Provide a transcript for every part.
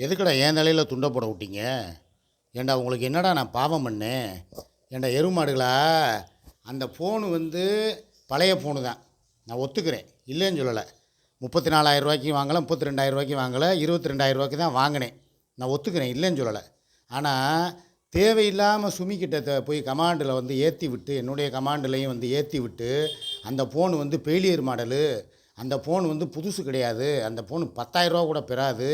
எதுக்குடா என் தலையில் துண்டை போட விட்டீங்க? ஏண்டா உங்களுக்கு என்னடா நான் பாவம் பண்ணேன்? ஏண்டா எருமாடுகளா அந்த ஃபோனு வந்து பழைய ஃபோனு தான். நான் ஒத்துக்கிறேன். இல்லைன்னு சொல்லலை. முப்பத்தி நாலாயிரம் ரூபாய்க்கு வாங்கலை முப்பத்தி ரெண்டாயிரம் ரூபாய்க்கு வாங்கலை இருபத்தி ரெண்டாயிரம் ரூபாய்க்கு தான் வாங்கினேன். நான் ஒத்துக்கிறேன். இல்லைன்னு சொல்லலை. ஆனால் தேவையில்லாமல் சுமிக்கிட்ட போய் கமாண்டில் வந்து ஏற்றி விட்டு என்னுடைய கமாண்டிலையும் வந்து ஏற்றி விட்டு அந்த ஃபோன் வந்து பெயிலியர் மாடலு. அந்த ஃபோன் வந்து புதுசு கிடையாது. அந்த ஃபோன் பத்தாயிரரூவா கூட பெறாது.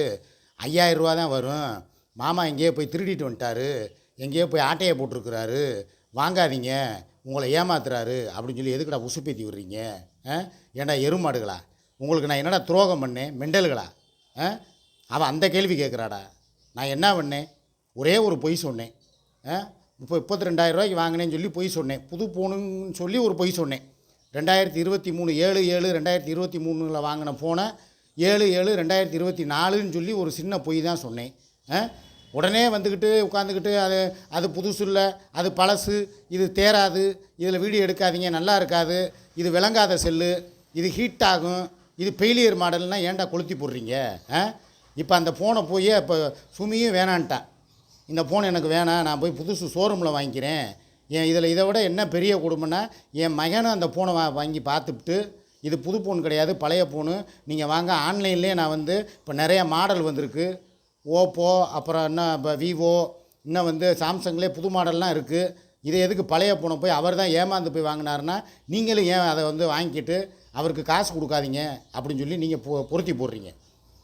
ஐயாயிரரூவா தான் வரும். மாமா எங்கேயோ போய் திருடிட்டு வந்துட்டாரு. எங்கேயோ போய் ஆட்டையை போட்டிருக்கிறாரு. வாங்காதீங்க. உங்களை ஏமாத்துறாரு. அப்படின்னு சொல்லி எதுக்குடா உசுப்பேத்தி விடுறீங்க? ஆ? ஏன்டா எருமாடுகளா? உங்களுக்கு நான் என்னடா துரோகம் பண்ணேன்? மெண்டல்களா? ஆ? அவன் அந்த கேள்வி கேட்குறாடா. நான் என்ன பண்ணேன்? ஒரே ஒரு பொய் சொன்னேன். ஆ? இப்போ முப்பத்தி ரெண்டாயிரம் ரூபாய்க்கு வாங்கினேன்னு சொல்லி பொய் சொன்னேன். புது ஃபோனுன்னு சொல்லி ஒரு பொய் சொன்னேன். ரெண்டாயிரத்தி இருபத்தி மூணு ஏழு ஏழு ரெண்டாயிரத்தி இருபத்தி மூணில் வாங்கின ஃபோனை ஏழு ஏழு ரெண்டாயிரத்தி இருபத்தி நாலுன்னு சொல்லி ஒரு சின்ன பொய் தான் சொன்னேன். ஆ? உடனே வந்துக்கிட்டு உட்காந்துக்கிட்டு அது அது புதுசு இல்லை அது பழசு இது தேராது இதில் வீடியோ எடுக்காதீங்க நல்லா இருக்காது இது விளங்காத செல்லு இது ஹீட் ஆகும் இது ஃபெயிலியர் மாடல்னால் ஏன்டா கொளுத்தி போடுறீங்க? ஆ? இப்போ அந்த ஃபோனை போய் இப்போ சுமியும் வேணான்ட்டான். இந்த ஃபோன் எனக்கு வேணாம் நான் போய் புதுசு ஷோரூமில் வாங்கிக்கிறேன். என் இதில் இதை விட என்ன பெரிய கொடுமைன்னா என் மகனும் அந்த ஃபோனை வா வாங்கி பார்த்துட்டு இது புது ஃபோன் கிடையாது பழைய ஃபோனு நீங்கள் வாங்க ஆன்லைன்லேயே நான் வந்து இப்போ நிறைய மாடல் வந்திருக்கு. ஓப்போ அப்புறம் என்ன இப்போ விவோ இன்னும் வந்து சாம்சங்லேயே புது மாடல்லாம் இருக்குது இதை எதுக்கு பழைய ஃபோனை போய் அவர் தான் ஏமாந்து போய் வாங்கினாருன்னா நீங்களும் ஏன் அதை வந்து வாங்கிக்கிட்டு அவருக்கு காசு கொடுக்காதீங்க அப்படின்னு சொல்லி நீங்கள் பொ பொருத்தி போடுறீங்க.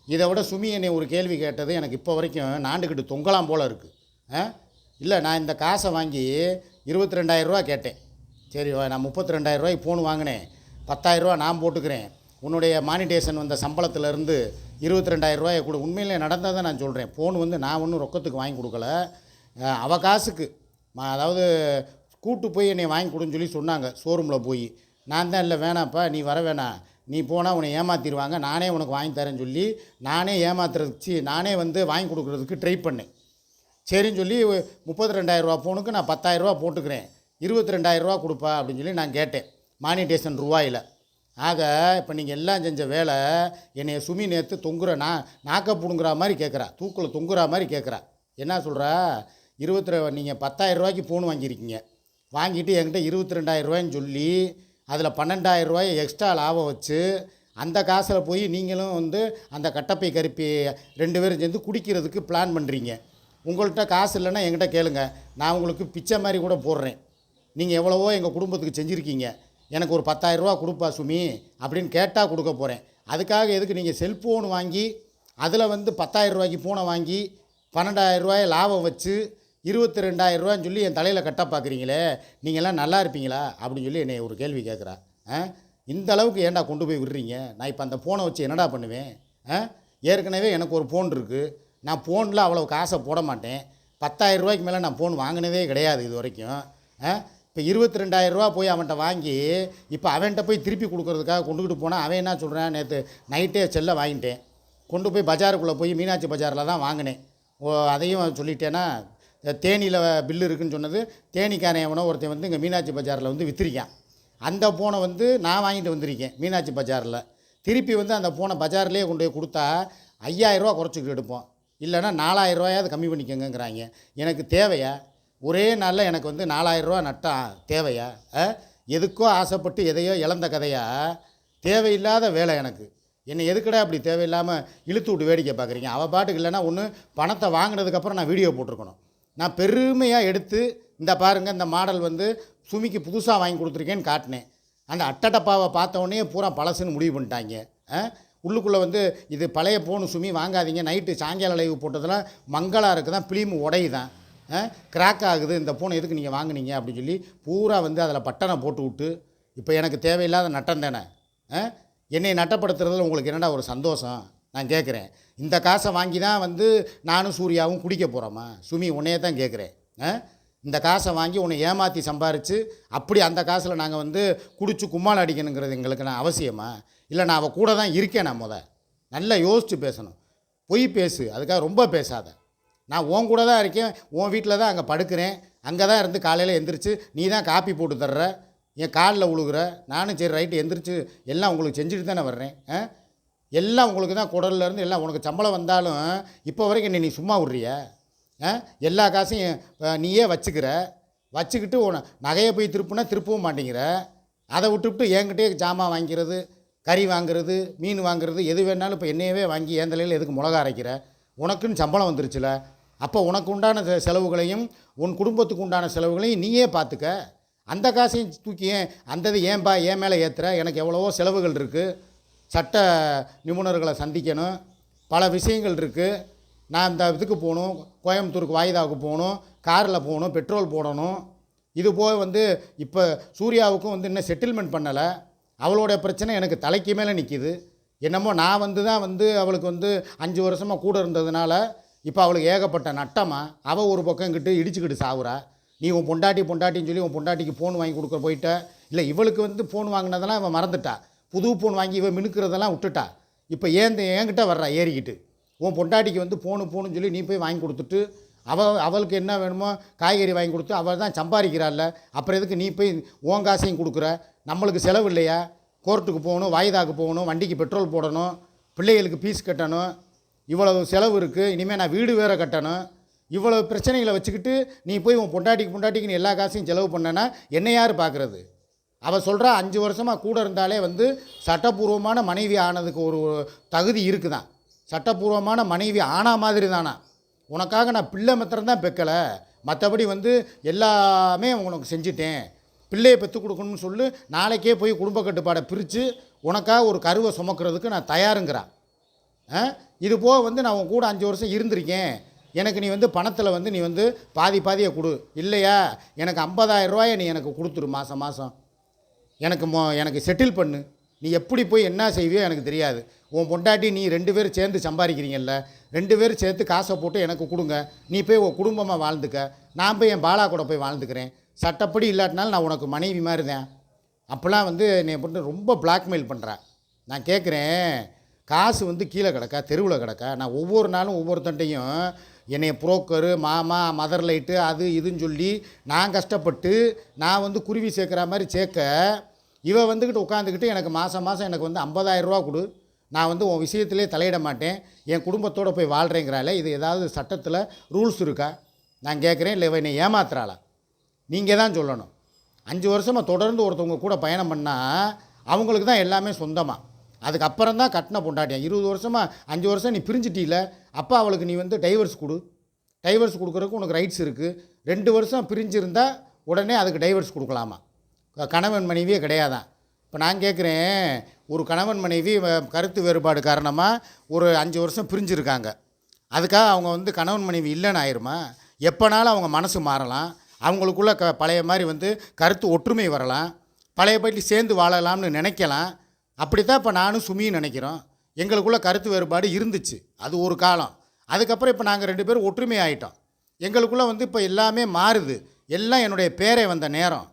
இதை விட சுமி என்னை ஒரு கேள்வி கேட்டது எனக்கு இப்போ வரைக்கும் நாண்டுக்கிட்டு தொங்கலாம் போல் இருக்குது ஆ? இல்லை நான் இந்த காசை வாங்கி இருபத்தி ரெண்டாயிரரூவா கேட்டேன். சரி நான் முப்பத்தி ரெண்டாயிரரூவாய்க்கு ஃபோன் வாங்கினேன். பத்தாயிரரூவா நான் போட்டுக்கிறேன். உன்னுடைய மானிட்டேஷன் வந்த சம்பளத்திலேருந்து இருபத்தி ரெண்டாயிரரூவாயை கொடு. உண்மையிலே நடந்ததை நான் சொல்கிறேன் ஃபோன் வந்து நான் ஒன்றும் ரொக்கத்துக்கு வாங்கி கொடுக்கல. அவ காசுக்கு அதாவது கூட்டு போய் என்னை வாங்கி கொடுன்னு சொல்லி சொன்னாங்க ஷோரூமில் போய். நான் தான் இல்லை வேணாப்பா நீ வர வேணாம். நீ போனால் உன்னை ஏமாற்றிடுவாங்க நானே உனக்கு வாங்கி தரேன்னு சொல்லி நானே ஏமாத்துறதுக்கு நானே வந்து வாங்கி கொடுக்குறதுக்கு ட்ரை பண்ணேன். சரின்னு சொல்லி முப்பத்தி ரெண்டாயிரரூவா ஃபோனுக்கு நான் பத்தாயிரரூவா போட்டுக்கிறேன். இருபத்தி ரெண்டாயிரரூவா கொடுப்பா அப்படின்னு சொல்லி நான் கேட்டேன். மானிட்டேஷன் ரூபாயில். ஆக இப்போ நீங்கள் எல்லாம் செஞ்ச வேலை என்னைய சுமி நேற்று தொங்குற நா நாக்க பிடுங்குற மாதிரி கேட்குறா தூக்கில் தொங்குற மாதிரி கேட்குறா என்ன சொல்கிறா இருபத்தி நீங்கள் பத்தாயிரம் ரூபாய்க்கு ஃபோன் வாங்கியிருக்கீங்க. வாங்கிட்டு என்கிட்ட இருபத்தி ரெண்டாயிரம் ரூபாய்ன்னு சொல்லி அதில் பன்னெண்டாயிரம் ரூபாயை எக்ஸ்ட்ரா லாபம் வச்சு அந்த காசில் போய் நீங்களும் வந்து அந்த கட்டப்பை கருப்பி ரெண்டு பேரும் சேர்ந்து குடிக்கிறதுக்கு பிளான் பண்ணுறீங்க உங்கள்கிட்ட காசு இல்லைன்னா என்கிட்ட கேளுங்க. நான் உங்களுக்கு பிச்சை மாதிரி கூட போடுறேன். நீங்கள் எவ்வளவோ எங்கள் குடும்பத்துக்கு செஞ்சுருக்கீங்க. எனக்கு ஒரு பத்தாயிரரூவா கொடுப்பா சுமி அப்படின்னு கேட்டால் கொடுக்க போகிறேன் அதுக்காக எதுக்கு நீங்கள் செல்ஃபோன் வாங்கி அதில் வந்து பத்தாயிரம் ரூபாய்க்கு ஃபோனை வாங்கி பன்னெண்டாயிரம் ரூபாயை லாபம் வச்சு இருபத்தி ரெண்டாயிரம் ரூபான்னு சொல்லி என் தலையில் கட்ட பார்க்குறீங்களே நீங்கள்லாம் நல்லா இருப்பீங்களா? அப்படின்னு சொல்லி என்னை ஒரு கேள்வி கேட்குறா ஆ? இந்த அளவுக்கு ஏன்டா கொண்டு போய் விடுறீங்க? நான் இப்போ அந்த ஃபோனை வச்சு என்னடா பண்ணுவேன்? ஆ? ஏற்கனவே எனக்கு ஒரு ஃபோன் இருக்குது நான் ஃபோனில் அவ்வளோ காசை போட மாட்டேன். பத்தாயிரம் ரூபாய்க்கு மேலே நான் ஃபோன் வாங்கினதே கிடையாது இது வரைக்கும். ஆ? இப்போ இருபத்தி ரெண்டாயிரரூபா போய் அவன்கிட்ட வாங்கி இப்போ அவன்கிட்ட போய் திருப்பி கொடுக்குறதுக்காக கொண்டுக்கிட்டு போனால் அவன் என்ன சொல்கிறான் நேற்று நைட்டே செல்லை வாங்கிட்டேன். கொண்டு போய் பஜாருக்குள்ளே போய் மீனாட்சி பஜாரில் தான் வாங்கினேன். ஓ அதையும் சொல்லிட்டேன்னா தேனியில் பில்லு இருக்குன்னு சொன்னது தேனிக்காரன் எவனோ ஒருத்தன் வந்து இங்கே மீனாட்சி பஜாரில் வந்து விற்றுருக்கான் அந்த ஃபோனை வந்து நான் வாங்கிட்டு வந்திருக்கேன் மீனாட்சி பஜாரில். திருப்பி வந்து அந்த ஃபோனை பஜார்லேயே கொண்டு போய் கொடுத்தா ஐயாயிரரூவா குறைச்சிக்கிட்டு எடுப்போம். இல்லைன்னா நாலாயிரரூவாயாவது கம்மி பண்ணிக்கோங்கிறாங்க எனக்கு தேவையா? ஒரே நாளில் எனக்கு வந்து நாலாயிரரூவா நட்டா தேவையா? ஆ? எதுக்கோ ஆசைப்பட்டு எதையோ இழந்த கதையா? தேவையில்லாத வேலை எனக்கு. என்னை எதுக்குடா அப்படி தேவையில்லாமல் இழுத்து விட்டு வேடிக்கை பார்க்குறீங்க? அவள் பாட்டுக்கு இல்லைன்னா ஒன்று பணத்தை வாங்கினதுக்கப்புறம் நான் வீடியோ போட்டிருக்கணும். நான் பெருமையாக எடுத்து இந்த பாருங்கள் இந்த மாடல் வந்து சுமிக்கு புதுசாக வாங்கி கொடுத்துருக்கேன்னு காட்டினேன். அந்த அட்டடப்பாவை பார்த்தவொடனே பூரா பழசுன்னு முடிவு பண்ணிட்டாங்க. ஆ? உள்ளுக்குள்ளே வந்து இது பழைய போன் சுமி வாங்காதீங்க. நைட்டு சாயங்கால லைவ் போட்டதெல்லாம் மங்களாக இருக்குது தான் ஃபிலிம் உடையுதான். கிராக் ஆகுது இந்த ஃபோனை எதுக்கு நீங்கள் வாங்கினீங்க அப்படின்னு சொல்லி பூரா வந்து அதில் பட்டனை போட்டு விட்டு இப்போ எனக்கு தேவையில்லாத நட்டம் தானே? ஆ? என்னை நட்டப்படுத்துறதுல உங்களுக்கு என்னடா ஒரு சந்தோஷம்? நான் கேட்குறேன் இந்த காசை வாங்கி தான் வந்து நானும் சூர்யாவும் குடிக்க போகிறோமா சுமி உன்னையே தான் கேட்குறேன் ஆ? இந்த காசை வாங்கி உன்னை ஏமாற்றி சம்பாரித்து அப்படி அந்த காசில் நாங்கள் வந்து குடிச்சு கும்மாள் அடிக்கணுங்கிறது எங்களுக்கு நான் அவசியமா? இல்லை நான் அவள் கூட தான் இருக்கேன் நான் முத. நல்லா யோசித்து பேசணும். பொய் பேசு அதுக்காக ரொம்ப பேசாத. நான் உன் கூட தான் இருக்கேன் உன் வீட்டில் தான் அங்கே படுக்கிறேன் அங்கே தான் இருந்து காலையில் எந்திரிச்சு நீ தான் காப்பி போட்டு தர்ற என் காலில் உழுகுற நானும் சரி ரைட்டு எந்திரிச்சு எல்லாம் உங்களுக்கு செஞ்சுட்டு தானே வர்றேன் ஆ? எல்லாம் உங்களுக்கு தான் குடல்லேருந்து எல்லாம் உனக்கு சம்பளம் வந்தாலும் இப்போ வரைக்கும் என்னை நீ சும்மா விட்றிய? ஆ? எல்லா காசையும் நீயே வச்சுக்கிற வச்சுக்கிட்டு உன நகையை போய் திருப்புனா திருப்பவும் மாட்டேங்கிற. அதை விட்டுவிட்டு என்கிட்டயே ஜாமான் வாங்கிக்கிறது கறி வாங்குறது மீன் வாங்குறது எது வேணாலும் இப்போ என்னையவே வாங்கி ஏந்தலையில் எதுக்கு மிளகா அரைக்கிற? உனக்குன்னு சம்பளம் வந்துருச்சுல அப்போ உனக்கு உண்டான செலவுகளையும் உன் குடும்பத்துக்கு உண்டான செலவுகளையும் நீயே பார்த்துக்க. அந்த காசையும் தூக்கி ஏன் அந்த இது ஏன்பா ஏன் மேலே ஏற்றுற எனக்கு எவ்வளவோ செலவுகள் இருக்குது சட்ட நிபுணர்களை சந்திக்கணும். பல விஷயங்கள் இருக்குது நான் இந்த இதுக்கு போகணும். கோயம்புத்தூருக்கு வாய்தாவுக்கு போகணும். காரில் போகணும். பெட்ரோல் போடணும். இது போக வந்து இப்போ சூர்யாவுக்கும் வந்து இன்னும் செட்டில்மெண்ட் பண்ணலை. அவளோட பிரச்சனை எனக்கு தலைக்கு மேலே நிற்கிது என்னமோ நான் வந்து தான் வந்து அவளுக்கு வந்து அஞ்சு வருஷமாக கூட இருந்ததுனால இப்போ அவளுக்கு ஏகப்பட்ட நட்டமாக அவள் ஒரு பக்கம் கிட்டு இடிச்சுக்கிட்டு சாவுறா. நீ உன் பொண்டாட்டி பொண்டாட்டின்னு சொல்லி உன் பொண்டாட்டிக்கு ஃபோன் வாங்கி கொடுக்க போயிட்ட. இல்லை இவளுக்கு வந்து ஃபோன் வாங்கினதெல்லாம் இவன் மறந்துட்டா. புது ஃபோன் வாங்கி இவன் மினுக்கிறதெல்லாம் விட்டுட்டா. இப்போ ஏன் இந்த- என்கிட்ட வர்றா ஏறிக்கிட்டு. உன் பொண்டாட்டிக்கு வந்து ஃபோனு ஃபோனுன்னு சொல்லி நீ போய் வாங்கி கொடுத்துட்டு அவள் அவளுக்கு என்ன வேணுமோ காய்கறி வாங்கி கொடுத்து அவள் தான் சம்பாதிக்கிறாள்ல. அப்புறம் எதுக்கு நீ போய் ஓன் காசையும் கொடுக்குற? நம்மளுக்கு செலவு இல்லையா? கோர்ட்டுக்கு போகணும் வாய்தாக்கு போகணும் வண்டிக்கு பெட்ரோல் போடணும் பிள்ளைகளுக்கு ஃபீஸ் கட்டணும் இவ்வளவு செலவு இருக்குது இனிமேல் நான் வீடு வேறு கட்டணும். இவ்வளவு பிரச்சனைகளை வச்சுக்கிட்டு நீ போய் உன் பொண்டாட்டிக்கு பொண்டாட்டிக்கு எல்லா காசையும் செலவு பண்ணனா என்ன யார் பார்க்குறது அவள் சொல்கிறா அஞ்சு வருஷமாக கூட இருந்தாலே வந்து சட்டப்பூர்வமான மனைவி ஆனதுக்கு ஒரு தகுதி இருக்குதான் சட்டப்பூர்வமான மனைவி ஆனா மாதிரி தானா? உனக்காக நான் பிள்ளை மாத்திரம் தான் பெக்கலை. மற்றபடி வந்து எல்லாமே உனக்கு செஞ்சிட்டேன். பிள்ளையை பெற்றுக் கொடுக்கணும்னு சொல்லி நாளைக்கே போய் குடும்ப கட்டுப்பாடை பிரித்து உனக்காக ஒரு கருவை சுமக்கிறதுக்கு நான் தயாருங்கிறான் ஆ? இது போக வந்து நான் உன் கூட அஞ்சு வருஷம் இருந்திருக்கேன். எனக்கு நீ வந்து பணத்தில் வந்து நீ வந்து பாதி பாதியை கொடு. இல்லையா? எனக்கு 50000 ரூபாயை நீ எனக்கு கொடுத்துரு மாதம் மாதம் எனக்கு மொ எனக்கு செட்டில் பண்ணு. நீ எப்படி போய் என்ன செய்வியோ எனக்கு தெரியாது. உன் பொண்டாட்டி நீ ரெண்டு பேரும் சேர்ந்து சம்பாதிக்கிறீங்கல்ல. ரெண்டு பேரும் சேர்த்து காசை போட்டு எனக்கு கொடுங்க. நீ போய் உன் குடும்பமாக வாழ்ந்துக்க. நான் போய் என் பாலா கூட போய் வாழ்ந்துக்கிறேன். சட்டப்படி இல்லாட்டினாலும் நான் உனக்கு மனைவி மாதிரி தான் அப்போல்லாம் வந்து என்னை போட்டு ரொம்ப பிளாக்மெயில் பண்ணுறேன் நான் கேட்குறேன் காசு வந்து கீழே கிடக்கா தெருவில் கிடக்கா நான் ஒவ்வொரு நாளும் ஒவ்வொருத்தன்ட்டையும் என்னைய புரோக்கரு மாமா மதர் லைட்டு அது இதுன்னு சொல்லி நான் கஷ்டப்பட்டு நான் வந்து குருவி சேர்க்குற மாதிரி சேர்க்க இவன் வந்துக்கிட்டு உட்காந்துக்கிட்டு எனக்கு மாதம் மாதம் எனக்கு வந்து 50000 ரூபா கொடு. நான் வந்து உன் விஷயத்திலே தலையிட மாட்டேன். என் குடும்பத்தோடு போய் வாழ்கிறேங்கிறாளே இது ஏதாவது சட்டத்தில் ரூல்ஸ் இருக்கா? நான் கேட்குறேன் இல்லை என்னை ஏமாத்துறாளா? நீங்கள் தான் சொல்லணும். அஞ்சு வருஷமாக தொடர்ந்து ஒருத்தவங்க கூட பயணம் பண்ணால் அவங்களுக்கு தான் எல்லாமே சொந்தமாக அதுக்கப்புறம் தான் கட்டின பொண்டாட்டியான் இருபது வருஷமாக அஞ்சு வருஷம் நீ பிரிஞ்சிட்டீல. அப்போ அவளுக்கு நீ வந்து டைவர்ஸ் கொடு. டைவர்ஸ் கொடுக்குறதுக்கு உனக்கு ரைட்ஸ் இருக்குது ரெண்டு வருஷம் பிரிஞ்சிருந்தால் உடனே அதுக்கு டைவர்ஸ் கொடுக்கலாமா? கணவன் மனைவியே கிடையாதான் இப்போ நான் கேட்குறேன் ஒரு கணவன் மனைவி வ- கருத்து வேறுபாடு காரணமாக ஒரு அஞ்சு வருஷம் பிரிஞ்சிருக்காங்க. அதுக்காக அவங்க வந்து கணவன் மனைவி இல்லைன்னு ஆயிருமா? எப்போனாலும் அவங்க மனசு மாறலாம். அவங்களுக்குள்ள க பழைய மாதிரி வந்து கருத்து ஒற்றுமை வரலாம். பழையபடி சேர்ந்து வாழலாம்னு நினைக்கலாம். அப்படி தான் இப்போ நானும் சுமியும் நினைக்கிறோம். எங்களுக்குள்ள கருத்து வேறுபாடு இருந்துச்சு. அது ஒரு காலம். அதுக்கப்புறம் இப்போ நாங்கள் ரெண்டு பேரும் ஒற்றுமை ஆகிட்டோம் எங்களுக்குள்ளே வந்து இப்போ எல்லாமே மாறுது. எல்லாம் என்னுடைய பேரே வந்த நேரம்.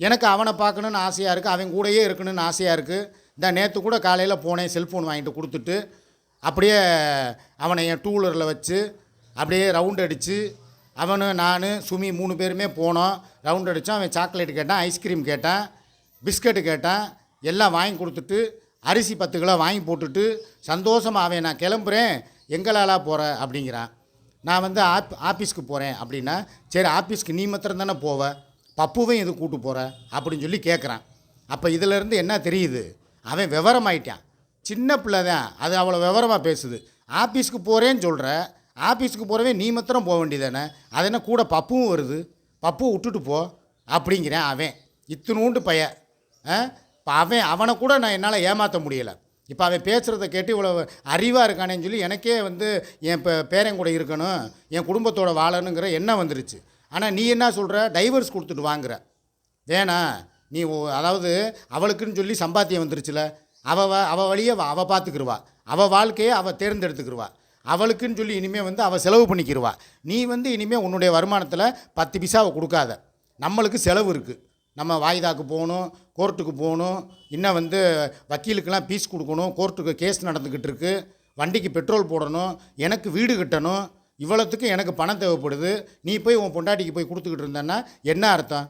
எனக்கு அவனை பார்க்கணுன்னு ஆசையாக இருக்குது அவன் கூடயே இருக்கணும்னு ஆசையாக இருக்குது இந்த நேற்று கூட காலையில் போனேன் செல்ஃபோன் வாங்கிட்டு கொடுத்துட்டு அப்படியே அவனை என் டூ வீலரில் வச்சு அப்படியே ரவுண்ட் அடித்து அவனு நான் சுமி மூணு பேருமே போனோம். ரவுண்ட் அடித்தோம் அவன் சாக்லேட் கேட்டான் ஐஸ்கிரீம் கேட்டான் பிஸ்கட்டு கேட்டான். எல்லாம் வாங்கி கொடுத்துட்டு அரிசி பத்து கிலோ வாங்கி போட்டுட்டு சந்தோஷமாக அவன் நான் கிளம்புறேன். எங்களாலா போகிற அப்படிங்கிறான். நான் வந்து ஆப் ஆஃபீஸ்க்கு போகிறேன் அப்படின்னா சரி ஆஃபீஸ்க்கு நீ மாத்திரம் தானே போவ பப்புவையும் இது கூட்டு போகிற அப்படின்னு சொல்லி கேட்குறான் அப்போ இதிலேருந்து என்ன தெரியுது? அவன் விவரமாயிட்டான். சின்ன பிள்ளை தான். அது அவ்வளோ விவரமாக பேசுது. ஆஃபீஸ்க்கு போகிறேன்னு சொல்கிற ஆஃபீஸ்க்கு போகிறவே நீ மாத்திரம் போக வேண்டியதானே அது என்ன கூட பப்புவும் வருது? பப்பு விட்டுட்டு போ அப்படிங்கிறேன் அவன். இத்தினூண்டு பைய. இப்போ அவன் அவனை கூட நான் என்னால் ஏமாற்ற முடியலை. இப்போ அவன் பேசுகிறத கேட்டு இவ்வளோ அறிவாக இருக்கானேன்னு சொல்லி எனக்கே வந்து என் இப்போ பேரன் கூட இருக்கணும் என் குடும்பத்தோட வாழணுங்கிற எண்ணம் வந்துருச்சு. ஆனால் நீ என்ன சொல்கிற டைவர்ஸ் கொடுத்துட்டு வாங்குற. வேணாம் நீ அதாவது அவளுக்குன்னு சொல்லி சம்பாத்தியம் வந்துருச்சுல அவள் அவள் வழியை அவள் பார்த்துக்கிருவா அவள் வாழ்க்கையை அவள் தேர்ந்தெடுத்துக்கிருவா. அவளுக்குன்னு சொல்லி இனிமேல் வந்து அவள் செலவு பண்ணிக்கிடுவா நீ வந்து இனிமேல் உன்னுடைய வருமானத்தில் பத்து பிசாவை கொடுக்காத. நம்மளுக்கு செலவு இருக்குது நம்ம வாய்தாக்கு போகணும் கோர்ட்டுக்கு போகணும். இன்னும் வந்து வக்கீலுக்கெல்லாம் பீஸ் கொடுக்கணும். கோர்ட்டுக்கு கேஸ் நடந்துக்கிட்டு இருக்குது வண்டிக்கு பெட்ரோல் போடணும். எனக்கு வீடு கட்டணும். இவ்வளோத்துக்கு எனக்கு பணம் தேவைப்படுது. நீ போய் உன் பொண்டாட்டிக்கு போய் கொடுத்துக்கிட்டு இருந்தேன்னா என்ன அர்த்தம்?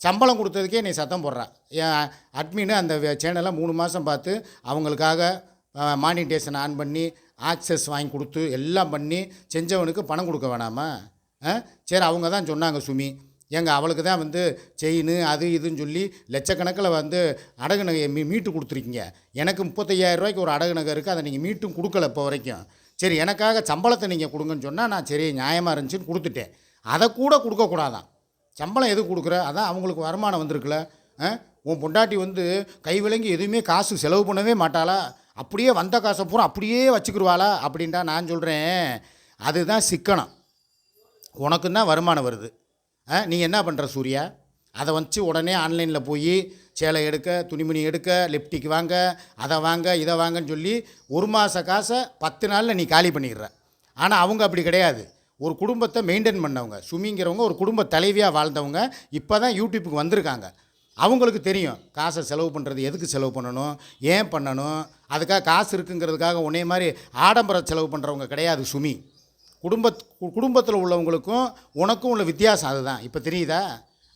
சம்பளம் கொடுத்ததுக்கே நீ சத்தம் போடுற. என் அட்மின்னு அந்த சேனலை மூணு மாதம் பார்த்து அவங்களுக்காக மானிட்டேஷன் ஆன் பண்ணி ஆக்சஸ் வாங்கி கொடுத்து எல்லாம் பண்ணி செஞ்சவனுக்கு பணம் கொடுக்க வேணாமா? ஆ சரி அவங்க தான் சொன்னாங்க சுமி. ஏங்க அவளுக்கு தான் வந்து செயின் அது இதுன்னு சொல்லி லட்சக்கணக்கில் வந்து அடகு நகையை மீ மீட்டு கொடுத்துருக்கீங்க. எனக்கு முப்பத்தையாயிரம் ரூபாய்க்கு ஒரு அடகு நகை இருக்குது அதை நீங்கள் மீட்டும் கொடுக்கல இப்போ வரைக்கும். சரி எனக்காக சம்பளத்தை நீங்கள் கொடுங்கன்னு சொன்னால் நான் சரி நியாயமாக இருந்துச்சுன்னு கொடுத்துட்டேன். அதை கூட கொடுக்கக்கூடாதான். சம்பளம் எது கொடுக்குற? அதான் அவங்களுக்கு வருமானம் வந்திருக்குல்ல. ஆ? உன் பொண்டாட்டி வந்து கை விலங்கி எதுவுமே காசு செலவு பண்ணவே மாட்டாளா? அப்படியே வந்த காசை பூரா அப்படியே வச்சுக்கிடுவாளா அப்படின்ட்டா நான் சொல்கிறேன் அதுதான் சிக்கனம். உனக்கு தான் வருமானம் வருது. நீ என்ன பண்ணுற சூர்யா? அதை வச்சு உடனே ஆன்லைனில் போய் சேலை எடுக்க துணிமணி எடுக்க லிப்டிக் வாங்க அதை வாங்க இதை வாங்கன்னு சொல்லி ஒரு மாத காசை பத்து நாளில் நீ காலி பண்ணிடுற. ஆனால் அவங்க அப்படி கிடையாது. ஒரு குடும்பத்தை மெயின்டைன் பண்ணவங்க சுமிங்கிறவங்க ஒரு குடும்ப தலைவியாக வாழ்ந்தவங்க இப்போ தான் யூடியூப்புக்கு வந்திருக்காங்க. அவங்களுக்கு தெரியும் காசை செலவு பண்ணுறது எதுக்கு செலவு பண்ணணும் ஏன் பண்ணணும் அதுக்காக காசு இருக்குங்கிறதுக்காக உன்னே மாதிரி ஆடம்பர செலவு பண்ணுறவங்க கிடையாது சுமி. குடும்பத் குடும்பத்தில் உள்ளவங்களுக்கும் உனக்கும் உள்ள வித்தியாசம் அதுதான். இப்போ தெரியுதா?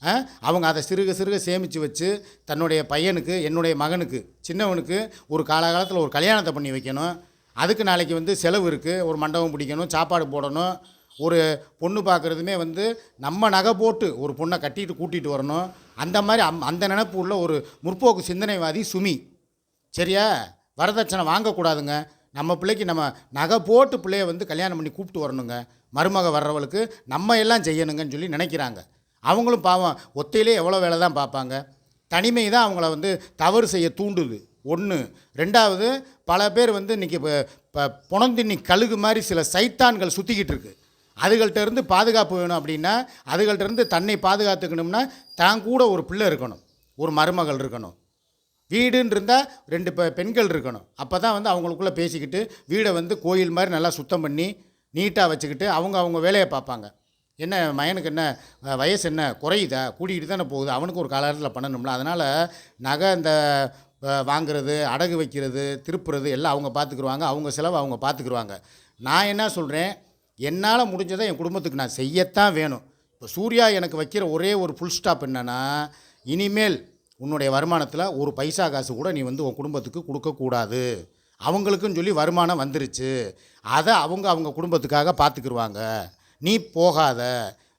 ஆ? அவங்க அதை சிறுக சிறுக சேமித்து வச்சு தன்னுடைய பையனுக்கு என்னுடைய மகனுக்கு சின்னவனுக்கு ஒரு காலகாலத்தில் ஒரு கல்யாணத்தை பண்ணி வைக்கணும். அதுக்கு நாளைக்கு வந்து செலவு இருக்குது ஒரு மண்டபம் பிடிக்கணும் சாப்பாடு போடணும். ஒரு பொண்ணு பார்க்குறதுமே வந்து நம்ம நகை போட்டு ஒரு பொண்ணை கட்டிட்டு கூட்டிகிட்டு வரணும். அந்த மாதிரி அம் அந்த நினப்பு உள்ள ஒரு முற்போக்கு சிந்தனைவாதி சுமி. சரியா? வரதட்சணை வாங்கக்கூடாதுங்க. நம்ம பிள்ளைக்கு நம்ம நகை போட்டு பிள்ளைய வந்து கல்யாணம் பண்ணி கூப்பிட்டு வரணுங்க. மருமக வர்றவளுக்கு நம்ம எல்லாம் செய்யணுங்கன்னு சொல்லி நினைக்கிறாங்க. அவங்களும் பாவம் ஒத்தையிலே எவ்வளோ வேலை தான் பார்ப்பாங்க. தனிமை தான் அவங்கள வந்து தவறு செய்ய தூண்டுது. ஒன்று ரெண்டாவது பல பேர் வந்து இன்றைக்கி இப்போ இப்போ புனந்தின்னி கழுகு மாதிரி சில சைத்தான்கள் சுற்றிக்கிட்டு இருக்குது அதுகள்கிட்ட இருந்து பாதுகாப்பு வேணும் அப்படின்னா அதுகள்கிட்ட இருந்து தன்னை பாதுகாத்துக்கணும்னா தான் கூட ஒரு பிள்ளை இருக்கணும். ஒரு மருமகள் இருக்கணும். வீடுன்னு இருந்தால் ரெண்டு பெ பெண்கள் இருக்கணும். அப்போ தான் வந்து அவங்களுக்குள்ளே பேசிக்கிட்டு வீடை வந்து கோயில் மாதிரி நல்லா சுத்தம் பண்ணி நீட்டாக வச்சுக்கிட்டு அவங்க அவங்க வேலையை பார்ப்பாங்க. என்ன மயனுக்கு என்ன வயசு என்ன குறையுதா? கூட்டிகிட்டு தானே போகுது. அவனுக்கு ஒரு காலகட்டத்தில் பண்ணணும்ல. அதனால் நகை இந்த வாங்கிறது வாங்குறது அடகு வைக்கிறது திருப்புறது எல்லாம் அவங்க பார்த்துக்குருவாங்க. அவங்க செலவு அவங்க பார்த்துக்குருவாங்க. நான் என்ன சொல்கிறேன் என்னால் முடிஞ்சதை என் குடும்பத்துக்கு நான் செய்யத்தான் வேணும். இப்போ சூர்யா எனக்கு வைக்கிற ஒரே ஒரு ஃபுல் ஸ்டாப் என்னென்னா இனிமேல் உன்னுடைய வருமானத்தில் ஒரு பைசா காசு கூட நீ வந்து உன் குடும்பத்துக்கு கொடுக்கக்கூடாது. அவங்களுக்குன்னு சொல்லி வருமானம் வந்துருச்சு. அதை அவங்க அவங்க குடும்பத்துக்காக பார்த்துக்கிருவாங்க நீ போகாத.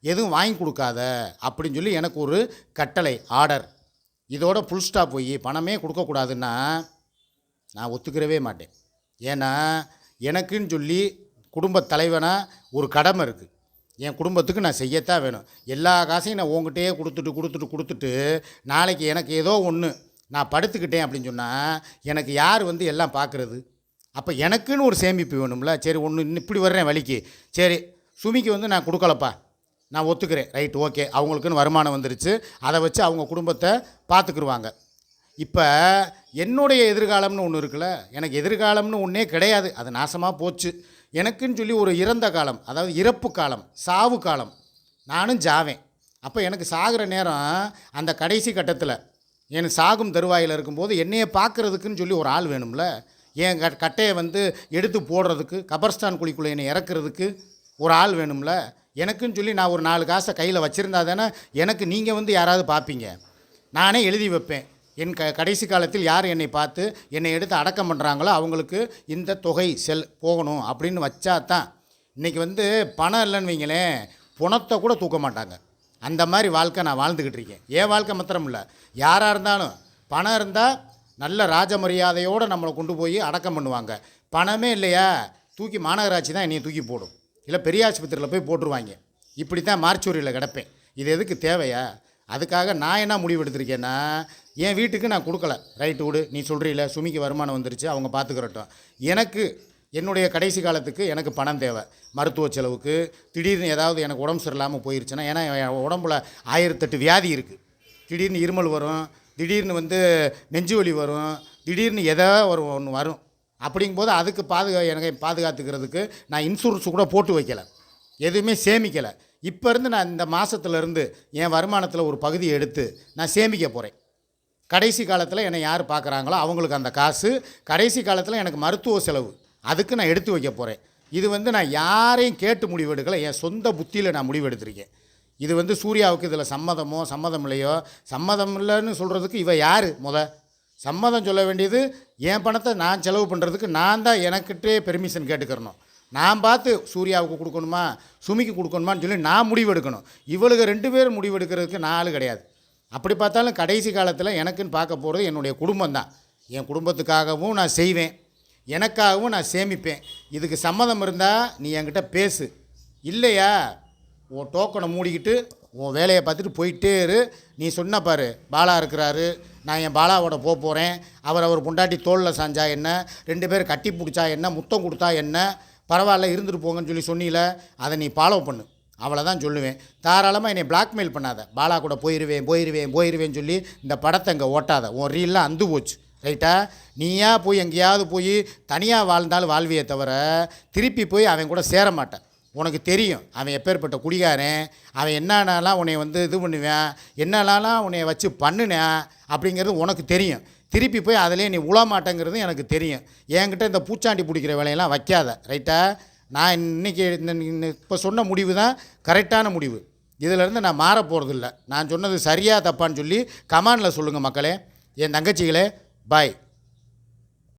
எதுவும் வாங்கி கொடுக்காத. அப்படின்னு சொல்லி எனக்கு ஒரு கட்டளை ஆர்டர். இதோட ஃபுல் ஸ்டாப் போய் பணமே கொடுக்கக்கூடாதுன்னா நான் ஒத்துக்கிறவே மாட்டேன். ஏன்னா எனக்குன்னு சொல்லி குடும்பத் தலைவனாக ஒரு கடமை இருக்குது என் குடும்பத்துக்கு நான் செய்யத்தான் வேணும். எல்லா காசையும் நான் உங்ககிட்டயே கொடுத்துட்டு கொடுத்துட்டு கொடுத்துட்டு நாளைக்கு எனக்கு ஏதோ ஒன்று நான் படுத்துக்கிட்டேன் அப்படின்னு சொன்னால் எனக்கு யார் வந்து எல்லாம் பார்க்குறது அப்போ எனக்குன்னு ஒரு சேமிப்பு வேணும்ல. சரி ஒன்று இப்படி வர்றேன் வழிக்கு. சரி சுமிக்கு வந்து நான் கொடுக்கலப்பா. நான் ஒத்துக்கிறேன். Right okay. அவங்களுக்குன்னு வருமானம் வந்துருச்சு. அதை வச்சு அவங்க குடும்பத்தை பார்த்துக்குருவாங்க இப்போ என்னுடைய எதிர்காலம்னு ஒன்று இருக்குல்ல. எனக்கு எதிர்காலம்னு ஒன்றே கிடையாது. அது நாசமாக போச்சு. எனக்குன்னு சொல்லி ஒரு இறந்த காலம் அதாவது இறப்பு காலம் சாவு காலம். நானும் ஜாவேன். அப்போ எனக்கு சாகிற நேரம் அந்த கடைசி கட்டத்தில். என் சாகும் தருவாயில் இருக்கும்போது என்னையை பார்க்குறதுக்குன்னு சொல்லி ஒரு ஆள் வேணும்ல. என் க கட்டையை வந்து எடுத்து போடுறதுக்கு கபர்ஸ்தான் குழிக்குள்ளே என்னை இறக்குறதுக்கு ஒரு ஆள் வேணும்ல. எனக்குன்னு சொல்லி நான் ஒரு நாலு காசை கையில் வச்சுருந்தா தானே எனக்கு நீங்கள் வந்து யாராவது பார்ப்பீங்க நானே எழுதி வைப்பேன். என் க கடைசி காலத்தில் யார் என்னை பார்த்து என்னை எடுத்து அடக்கம் பண்ணுறாங்களோ அவங்களுக்கு இந்த தொகை செல் போகணும் அப்படின்னு வச்சா தான் இன்றைக்கி வந்து பணம் இல்லைன்னு வைங்களேன் புணத்தை கூட தூக்க மாட்டாங்க. அந்த மாதிரி வாழ்க்கை நான் வாழ்ந்துக்கிட்டு இருக்கேன். என் வாழ்க்கை மாத்திரம் இல்லை. யாராக இருந்தாலும் பணம் இருந்தால் நல்ல ராஜ மரியாதையோடு நம்மளை கொண்டு போய் அடக்கம் பண்ணுவாங்க. பணமே இல்லையா? தூக்கி மாநகராட்சி தான் என்னையை தூக்கி போடும். இல்லை பெரிய ஆஸ்பத்திரியில் போய் போட்டுருவாங்க. இப்படி தான் மார்ச்சூரியில் கிடப்பேன். இது எதுக்கு தேவையா? அதுக்காக நான் என்ன முடிவு எடுத்திருக்கேன்னா என் வீட்டுக்கு நான் கொடுக்கல. ரைட்டு விடு. நீ சொல்கிறீல சுமிக்கு வருமானம் வந்துருச்சு அவங்க பார்த்துக்கிறட்டும் எனக்கு என்னுடைய கடைசி காலத்துக்கு எனக்கு பணம் தேவை. மருத்துவ செலவுக்கு திடீர்னு ஏதாவது எனக்கு உடம்பு சரியில்லாமல் போயிருச்சுன்னா ஏன்னா என் உடம்புல ஆயிரத்தெட்டு வியாதி இருக்குது திடீர்னு இருமல் வரும் திடீர்னு வந்து நெஞ்சு வலி வரும் திடீர்னு எதோ ஒரு ஒன்று வரும். அப்படிங்கும்போது அதுக்கு பாதுகா எனக்கு பாதுகாத்துக்கிறதுக்கு நான் இன்சூரன்ஸ் கூட போட்டு வைக்கலை. எதுவுமே சேமிக்கலை. இப்போ இருந்து நான் இந்த மாதத்துலேருந்து என் வருமானத்தில் ஒரு பகுதியை எடுத்து நான் சேமிக்க போகிறேன் கடைசி காலத்தில் என்னை யார் பார்க்குறாங்களோ அவங்களுக்கு அந்த காசு. கடைசி காலத்தில் எனக்கு மருத்துவ செலவு. அதுக்கு நான் எடுத்து வைக்க போகிறேன் இது வந்து நான் யாரையும் கேட்டு முடிவெடுக்கலை. என் சொந்த புத்தியில் நான் முடிவெடுத்திருக்கேன். இது வந்து சூர்யாவுக்கு இதில் சம்மதமோ சம்மதம் இல்லையோ? சம்மதம் இல்லைன்னு சொல்கிறதுக்கு இவ யார் முத? சம்மதம் சொல்ல வேண்டியது என் பணத்தை நான் செலவு பண்ணுறதுக்கு நான் தான் எனக்கிட்டே பெர்மிஷன் கேட்டுக்கிறணும். நான் பார்த்து சூர்யாவுக்கு கொடுக்கணுமா? சுமிக்கு கொடுக்கணுமான்னு சொல்லி நான் முடிவெடுக்கணும். இவளுக்கு ரெண்டு பேரும் முடிவு எடுக்கிறதுக்கு கிடையாது. அப்படி பார்த்தாலும் கடைசி காலத்தில் எனக்குன்னு பார்க்க போகிறது என்னுடைய குடும்பம் தான் என் குடும்பத்துக்காகவும் நான் செய்வேன். எனக்காகவும் நான் சேமிப்பேன். இதுக்கு சம்மதம் இருந்தால் நீ என்கிட்ட பேசு. இல்லையா? உன் டோக்கனை மூடிக்கிட்டு உன் வேலையை பார்த்துட்டு போயிட்டே இரு. நீ சொன்ன பாரு பாலா இருக்கிறாரு. நான் என் பாலாவோட போக போகிறேன் அவர் அவர் பொண்டாட்டி தோளில் சாஞ்சா என்ன? ரெண்டு பேர் கட்டி பிடிச்சா என்ன? முத்தம் கொடுத்தா என்ன? பரவாயில்ல இருந்துட்டு போங்கன்னு சொல்லி சொன்னீல அதை நீ ஃபாலோ பண்ணு. அவளை தான் சொல்லுவேன். தாராளமாக என்னை பிளாக்மெயில் பண்ணாத. பாலா கூட போயிடுவேன் போயிடுவேன் போயிடுவேன்னு சொல்லி இந்த படத்தை இங்கே ஓட்டாத. உன் ரீல்லாம் அந்து போச்சு. ரைட்டா நீயா போய் எங்கேயாவது போய் தனியாக வாழ்ந்தாலும் வாழ்வியே தவிர திருப்பி போய் அவன் கூட சேர மாட்டேன் உனக்கு தெரியும். அவன் எப்பேற்பட்ட குடிகாரன். அவன் என்னென்னலாம் உன்னை வந்து இது பண்ணுவேன் என்னென்னலாம் உன்னை வச்சு பண்ணுனேன் அப்படிங்கிறது உனக்கு தெரியும். திருப்பி போய் அதிலே நீ உழமாட்டேங்கிறது எனக்கு தெரியும். என்கிட்ட இந்த பூச்சாண்டி பிடிக்கிற வேலையெல்லாம் வைக்காத. ரைட்டா நான் இன்னைக்கு இப்போ சொன்ன முடிவு தான் கரெக்டான முடிவு. இதிலேருந்து நான் மாற போகிறதில்ல நான் சொன்னது சரியாக தப்பான்னு சொல்லி கமாண்டில் சொல்லுங்கள் மக்களே. என் தங்கச்சிகளே பாய்